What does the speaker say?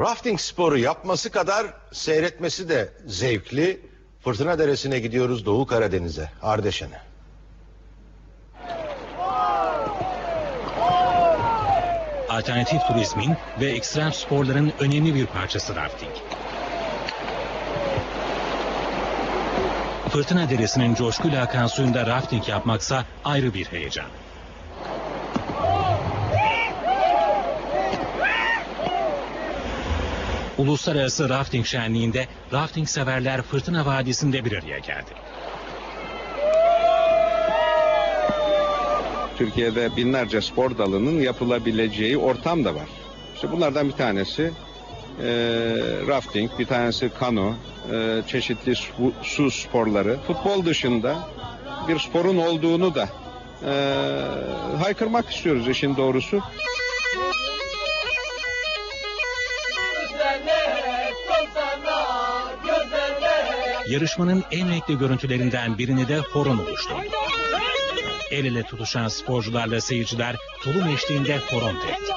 Rafting sporu yapması kadar seyretmesi de zevkli. Fırtına Deresi'ne gidiyoruz Doğu Karadeniz'e, Ardeşen'e. Alternatif turizmin ve ekstrem sporların önemli bir parçası rafting. Fırtına Deresi'nin coşkuyla akan suyunda rafting yapmaksa ayrı bir heyecan. Uluslararası Rafting Şenliği'nde rafting severler Fırtına Vadisi'nde bir araya geldi. Türkiye'de binlerce spor dalının yapılabileceği ortam da var. İşte bunlardan bir tanesi e, rafting, bir tanesi kano, e, çeşitli su, su sporları. Futbol dışında bir sporun olduğunu da e, haykırmak istiyoruz işin doğrusu. Yarışmanın en renkli görüntülerinden birini de horon oluşturdu. El ele tutuşan sporcularla seyirciler tulum eşliğinde horon tepti.